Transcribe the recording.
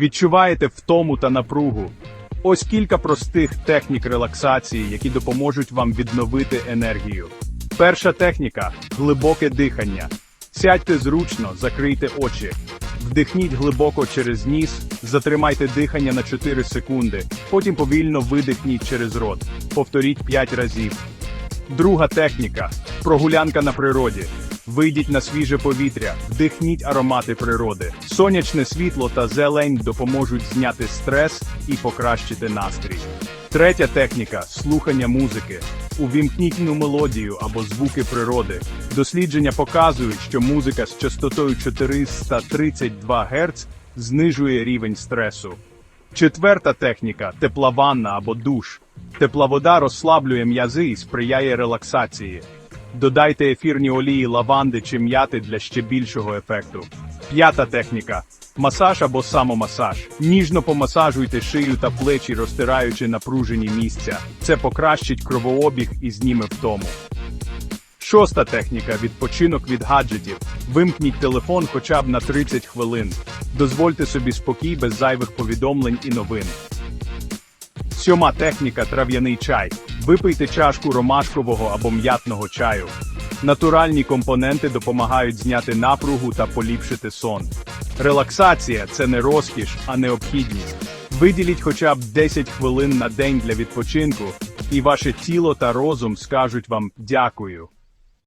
Відчуваєте втому та напругу. Ось кілька простих технік релаксації, які допоможуть вам відновити енергію. Перша техніка глибоке дихання. Сядьте зручно, закрийте очі. Вдихніть глибоко через ніс, затримайте дихання на 4 секунди, потім повільно видихніть через рот. Повторіть 5 разів. Друга техніка прогулянка на природі. Вийдіть на свіже повітря, вдихніть аромати природи. Сонячне світло та зелень допоможуть зняти стрес і покращити настрій. Третя техніка слухання музики. Увімкніть ну мелодію або звуки природи. Дослідження показують, що музика з частотою 432 Гц знижує рівень стресу. Четверта техніка тепла ванна або душ. Тепла вода розслаблює м'язи і сприяє релаксації. Додайте ефірні олії лаванди чи м'яти для ще більшого ефекту. П'ята техніка масаж або самомасаж. Ніжно помасажуйте шию та плечі, розтираючи напружені місця. Це покращить кровообіг і зніме втому. Шоста техніка відпочинок від гаджетів. Вимкніть телефон хоча б на 30 хвилин. Дозвольте собі спокій без зайвих повідомлень і новин. Сьома техніка трав'яний чай. Випийте чашку ромашкового або м'ятного чаю. Натуральні компоненти допомагають зняти напругу та поліпшити сон. Релаксація це не розкіш, а необхідність. Виділіть хоча б 10 хвилин на день для відпочинку, і ваше тіло та розум скажуть вам дякую.